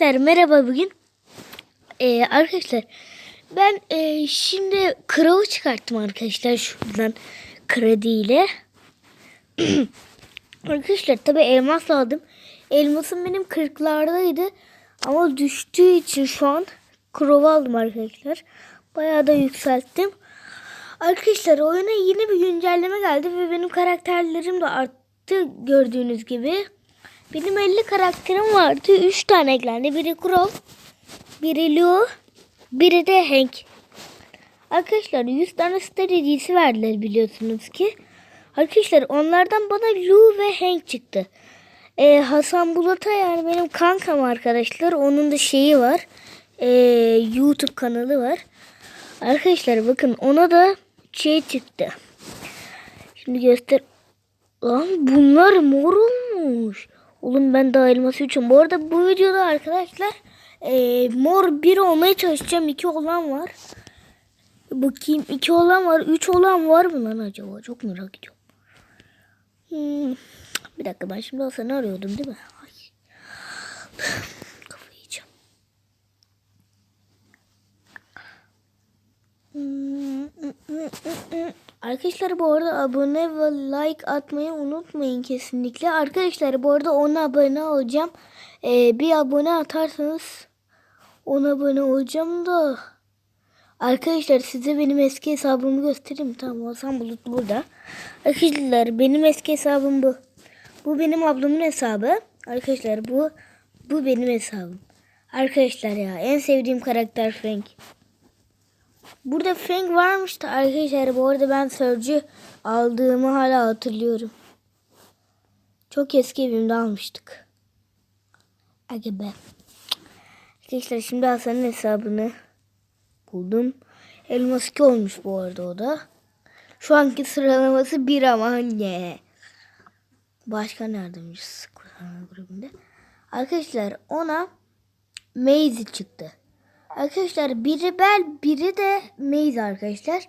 Arkadaşlar merhaba bugün. Ee, arkadaşlar ben e, şimdi kralı çıkarttım arkadaşlar şuradan krediyle. arkadaşlar tabi elmas aldım. Elmasım benim 40'lardaydı ama düştüğü için şu an krovu aldım arkadaşlar. Bayağı da yükselttim. Arkadaşlar oyuna yeni bir güncelleme geldi ve benim karakterlerim de arttı gördüğünüz gibi. Benim 50 karakterim vardı. 3 tane eklendi. Biri Crow, biri Lou, biri de Hank. Arkadaşlar 100 tane star hediyesi verdiler biliyorsunuz ki. Arkadaşlar onlardan bana Lou ve Hank çıktı. Ee, Hasan Bulat'a yani benim kankam arkadaşlar. Onun da şeyi var. Ee, YouTube kanalı var. Arkadaşlar bakın ona da şey çıktı. Şimdi göster. Lan bunlar mor olmuş. Oğlum ben daha elması için. Bu arada bu videoda arkadaşlar e, mor bir olmaya çalışacağım. iki olan var. Bakayım iki olan var. Üç olan var mı lan acaba? Çok merak ediyorum. Hmm. Bir dakika ben şimdi seni arıyordum değil mi? Ay. Kafayı yiyeceğim. Arkadaşlar bu arada abone ve like atmayı unutmayın kesinlikle. Arkadaşlar bu arada 10 abone olacağım. Ee, bir abone atarsanız 10 abone olacağım da. Arkadaşlar size benim eski hesabımı göstereyim. Tamam Hasan Bulut burada. Arkadaşlar benim eski hesabım bu. Bu benim ablamın hesabı. Arkadaşlar bu bu benim hesabım. Arkadaşlar ya en sevdiğim karakter Frank. Burada Frank varmış da arkadaşlar bu arada ben Surge'ü aldığımı hala hatırlıyorum. Çok eski evimde almıştık. Aga. Arkadaşlar şimdi Hasan'ın hesabını buldum. Elmas 2 olmuş bu arada o da. Şu anki sıralaması 1 ama anne. Başka neredeymiş kurtarma grubunda? Arkadaşlar ona Maze çıktı. Arkadaşlar biri Bel biri de Maze arkadaşlar.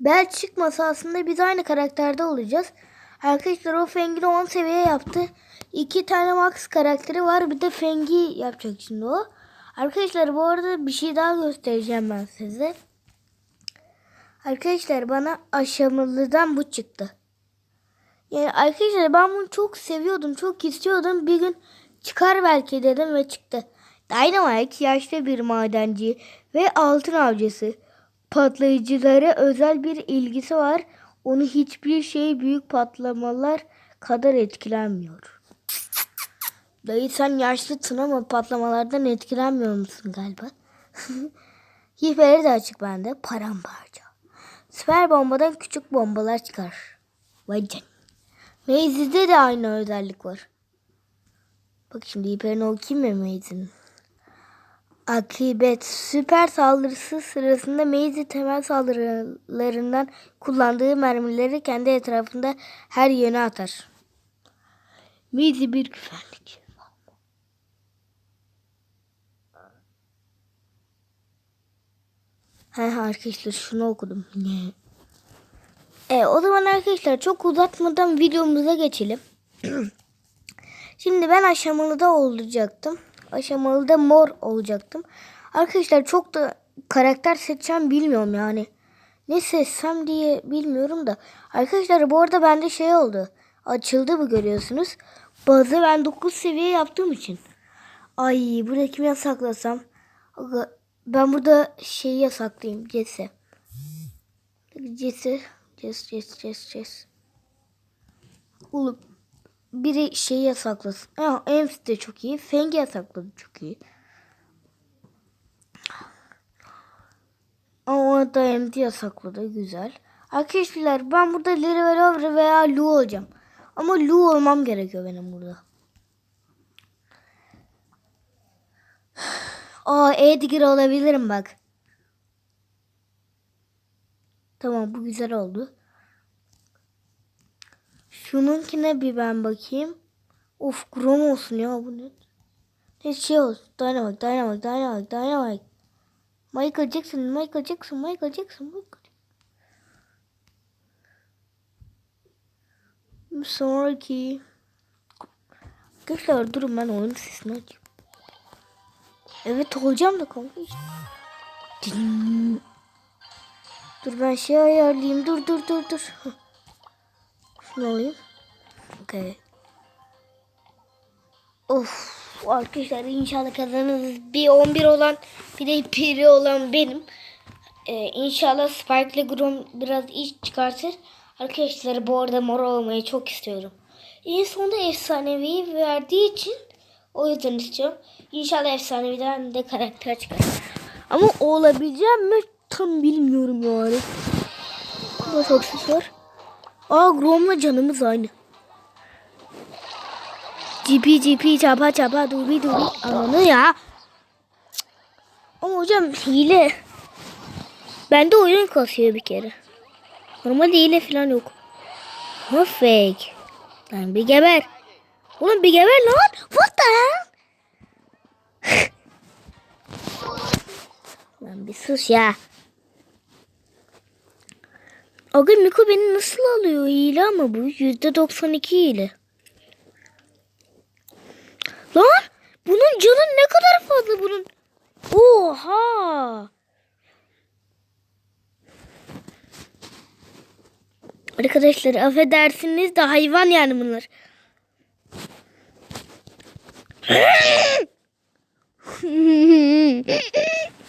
Bel çıkmasa aslında biz aynı karakterde olacağız. Arkadaşlar o Feng'i 10 seviye yaptı. İki tane Max karakteri var. Bir de Feng'i yapacak şimdi o. Arkadaşlar bu arada bir şey daha göstereceğim ben size. Arkadaşlar bana aşamalıdan bu çıktı. Yani arkadaşlar ben bunu çok seviyordum. Çok istiyordum. Bir gün çıkar belki dedim ve çıktı. Dynamite yaşlı bir madenci ve altın avcısı. Patlayıcılara özel bir ilgisi var. Onu hiçbir şey büyük patlamalar kadar etkilenmiyor. Dayı sen yaşlısın ama patlamalardan etkilenmiyor musun galiba? Hiçbiri de açık bende. Paramparça. Süper bombadan küçük bombalar çıkar. Vay can. Maze'de de aynı özellik var. Bak şimdi hiperini okuyayım mı Maze'in? Akibet süper saldırısı sırasında Maze temel saldırılarından kullandığı mermileri kendi etrafında her yöne atar. Maze bir güvenlik. He arkadaşlar şunu okudum. Ne? E, o zaman arkadaşlar çok uzatmadan videomuza geçelim. Şimdi ben aşamalıda olacaktım. Aşamalıda mor olacaktım. Arkadaşlar çok da karakter seçeceğim bilmiyorum yani. Ne seçsem diye bilmiyorum da. Arkadaşlar bu arada bende şey oldu. Açıldı bu görüyorsunuz. Bazı ben 9 seviye yaptığım için. Ay burada kimi yasaklasam. Ben burada şeyi yasaklayayım. Jesse. Jesse. Jesse, Jesse, Jesse, Jesse. Oğlum biri şeyi yasaklasın. Ha, Ems de çok iyi. Feng'i yasakladı çok iyi. Ama da Ems'i yasakladı. Güzel. Arkadaşlar ben burada Larry Velover veya Lu olacağım. Ama Lu olmam gerekiyor benim burada. Aa Edgar olabilirim bak. Tamam bu güzel oldu. Şununkine bir ben bakayım. Of krom olsun ya bu ne? Ne şey olsun. Dynamite, Dynamite, Dynamite, Dynamite. Michael Jackson, Michael Jackson, Michael Jackson, Michael Jackson. Sonraki. Arkadaşlar durun ben oyun sesini açayım. Evet olacağım da kanka. Dur ben şey ayarlayayım. Dur dur dur dur. Şunu alayım. Okay. Of arkadaşlar inşallah kazanırız. Bir 11 olan bir de piri olan benim. Ee, inşallah Spike ile Grom biraz iş çıkartır. Arkadaşlar bu arada mor olmayı çok istiyorum. En sonunda efsanevi verdiği için o yüzden istiyorum. İnşallah efsaneviden de karakter çıkar. Ama olabileceğim mi tam bilmiyorum yani. Burada çok var. Aa Grom'la canımız aynı. GP GP çapa çapa dubi dubi. Ananı ya. Ama hocam hile. Bende oyun kasıyor bir kere. Normalde hile falan yok. Ama fake. Lan bir geber. Oğlum bir geber lan. What the hell? lan bir sus ya. Aga Miko beni nasıl alıyor? Hile ama bu. Yüzde 92 hile. Lan bunun canı ne kadar fazla bunun. Oha. Arkadaşlar affedersiniz de hayvan yani bunlar.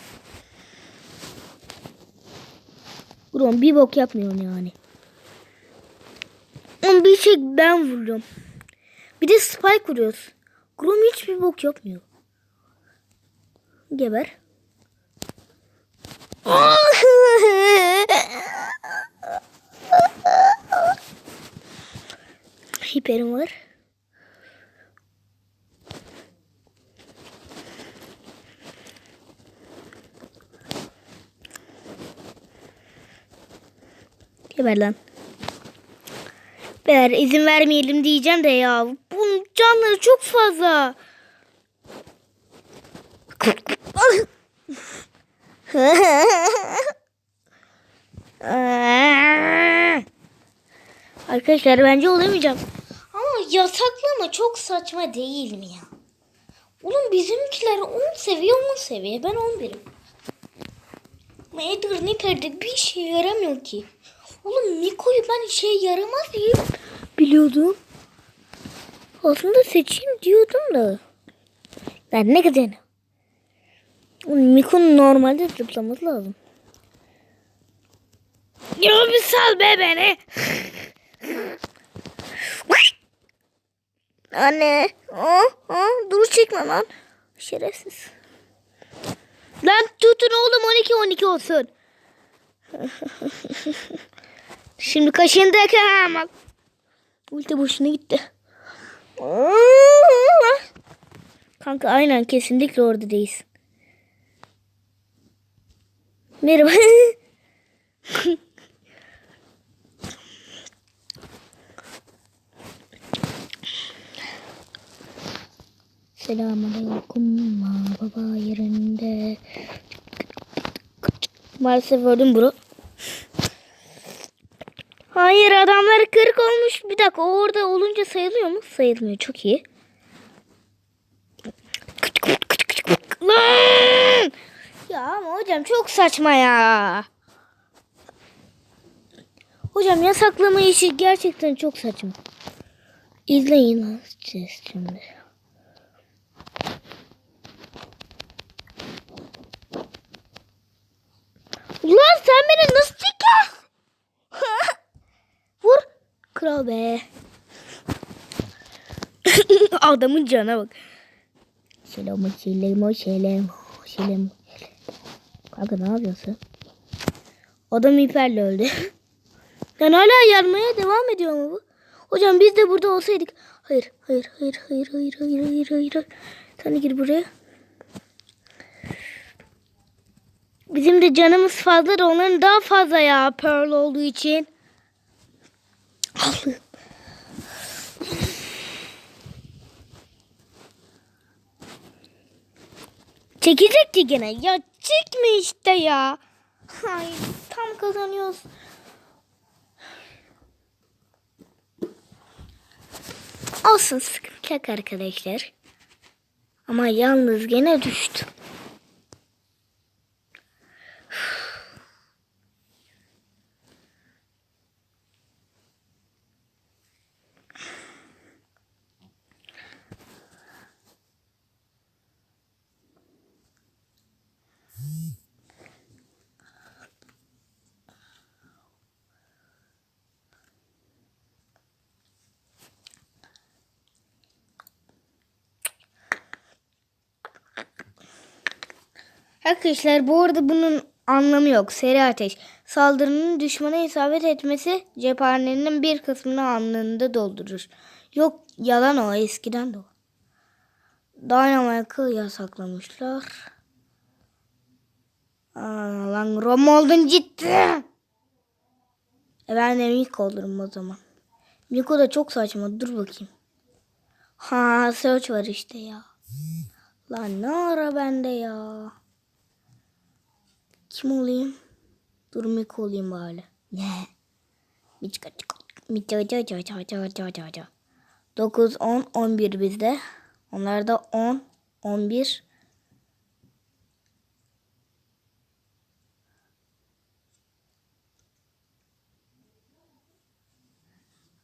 Ulan bir bok yapmıyorsun yani. Ama bir şey ben vuruyorum. Bir de spike vuruyoruz. Grom hiçbir bok yapmıyor. Geber. Hiperim var. Geber lan. Ber izin vermeyelim diyeceğim de ya. Bunun canları çok fazla. Arkadaşlar bence olamayacağım. Ama yasaklama çok saçma değil mi ya? Oğlum bizimkiler 10 seviye 10 seviye ben 11'im. Ama Edgar Nipper'de bir şey yaramıyor ki. Oğlum Miko'yu ben şey yaramaz diye biliyordum. Aslında seçeyim diyordum da. Ben ne kadar? Miko'nun normalde zıplaması lazım. Ya bir sal be beni. Anne. Aa, aa, dur çekme lan. Şerefsiz. Lan tutun oğlum 12 12 olsun. Şimdi kaşındık ama. Ulti boşuna gitti. Kanka aynen kesinlikle orada değilsin. Merhaba. Selamünaleyküm baba yerinde. Maalesef öldüm bro. Hayır adamlar 40 olmuş. Bir dakika orada olunca sayılıyor mu? Sayılmıyor. Çok iyi. Lan! Ya ama hocam çok saçma ya. Hocam yasaklama işi gerçekten çok saçma. İzleyin şimdi. Ulan sen beni nasıl çekersin? Vur. Kral be. Adamın cana bak. Selam selam selam selam. Kanka ne yapıyorsun? Adam hiperle öldü. Yani hala yanmaya devam ediyor mu bu? Hocam biz de burada olsaydık. Hayır, hayır, hayır, hayır, hayır, hayır, hayır, hayır. Sen gir buraya. Bizim de canımız fazla da onların daha fazla ya Pearl olduğu için. Allah'ım. Çekecekti gene. Ya çekme işte ya. Ay tam kazanıyoruz. Olsun sıkıntı yok arkadaşlar. Ama yalnız gene düştüm. Arkadaşlar bu arada bunun anlamı yok. Seri ateş. Saldırının düşmana isabet etmesi cephanenin bir kısmını anında doldurur. Yok yalan o eskiden de o. Dynamite'ı yasaklamışlar. Aa, lan Rom oldun ciddi. E ben de Miko olurum o zaman. Miko da çok saçma. Dur bakayım. Ha search var işte ya. Lan ne ara bende ya. Kim olayım? Dur Miko olayım bari. Ne? Miçka çıka. Miçka çıka çıka çıka çıka çıka. 9, 10, 11 bizde. Onlarda 10, 11.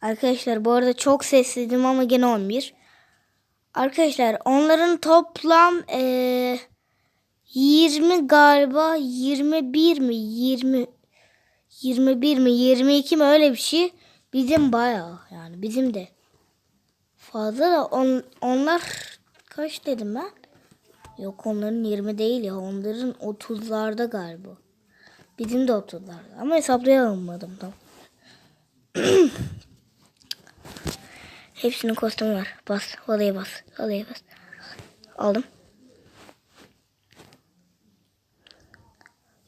Arkadaşlar bu arada çok sessizdim ama gene 11. Arkadaşlar onların toplam eee 20 galiba 21 mi 20 21 mi 22 mi öyle bir şey. Bizim bayağı yani bizim de fazla da on, onlar kaç dedim ben? Yok onların 20 değil ya onların 30'larda galiba. Bizim de 30'larda ama hesaplayamadım tam. Hepsinin kostümü var. Bas. Halaya bas. Halaya bas. Aldım.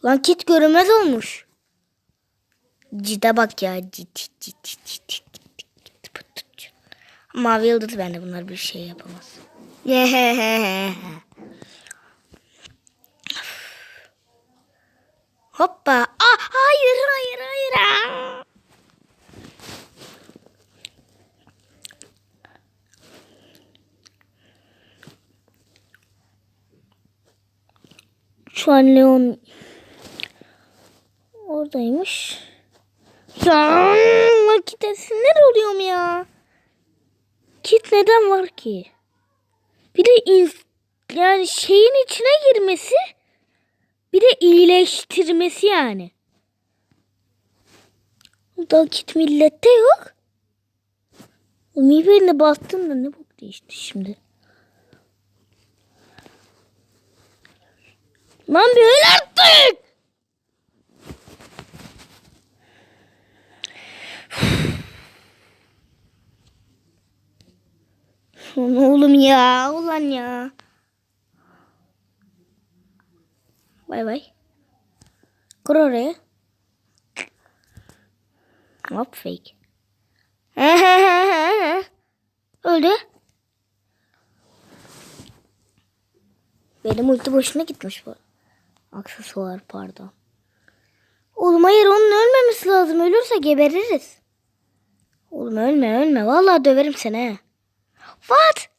Lan kit görünmez olmuş. Cide bak ya. Mavi yıldız bende bunlar bir şey yapamaz. Hoppa. Ah, hayır hayır hayır. Ah. Şu an Leon oradaymış. Ya vakit sinir oluyorum ya. Kit neden var ki? Bir de ins- yani şeyin içine girmesi bir de iyileştirmesi yani. Daha kit millette yok. O birbirine bastım da ne bok değişti şimdi. Lan bir öl artık. Lan oğlum ya. Ulan ya. Bay bay. Kur oraya. Hop fake. Öldü. Benim ulti boşuna gitmiş bu. Aksesuar pardon. Oğlum hayır onun ölmemesi lazım. Ölürse gebeririz. Oğlum ölme ölme. Vallahi döverim seni he. What?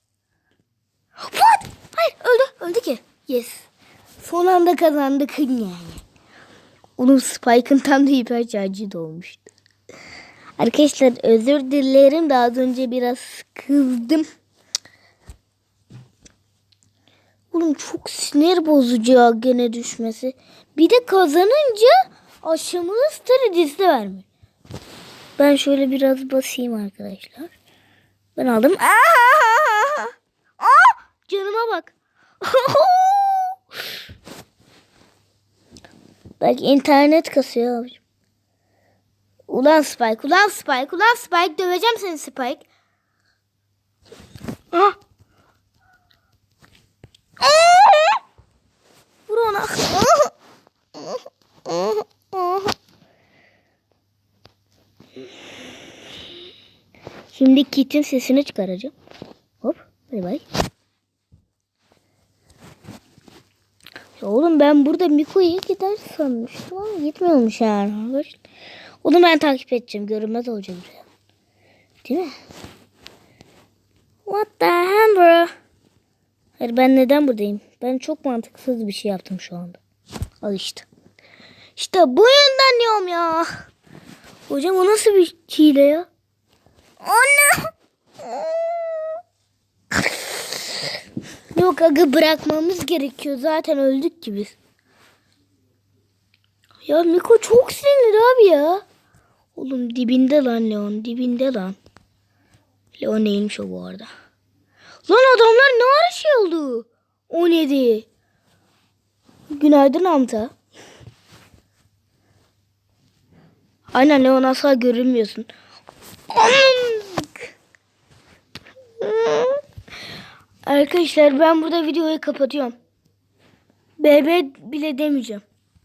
What? Hayır öldü. Öldü ki. Yes. Son anda kazandık yani. Onun Spike'ın tam da hiper charge'ı dolmuştu. Arkadaşlar özür dilerim de az önce biraz kızdım. Oğlum çok sinir bozucu ya gene düşmesi. Bir de kazanınca aşamalı stratejisi vermiyor. Ben şöyle biraz basayım arkadaşlar. Ben aldım. Aa! Aa! Canıma bak. bak internet kasıyor abicim. Ulan Spike, ulan Spike, ulan Spike. Döveceğim seni Spike. Ah! Vur. Şimdi Kit'in sesini çıkaracağım. Hop. Bay bay. Oğlum ben burada Miko'ya gider sanmıştım ama gitmiyormuş yani. Onu ben takip edeceğim. Görünmez olacak buraya. Değil mi? What the hell bro? Hayır ben neden buradayım? Ben çok mantıksız bir şey yaptım şu anda. Al işte. İşte bu yüzden diyorum ya. Hocam o nasıl bir hile ya? Anne. Yok aga bırakmamız gerekiyor. Zaten öldük ki biz. Ya Miko çok sinirli abi ya. Oğlum dibinde lan Leon. Dibinde lan. Leon neymiş o bu arada. Lan adamlar ne ara şey oldu? O neydi? Günaydın Hamza. Aynen Leon asla görünmüyorsun. Arkadaşlar ben burada videoyu kapatıyorum. BB bile demeyeceğim.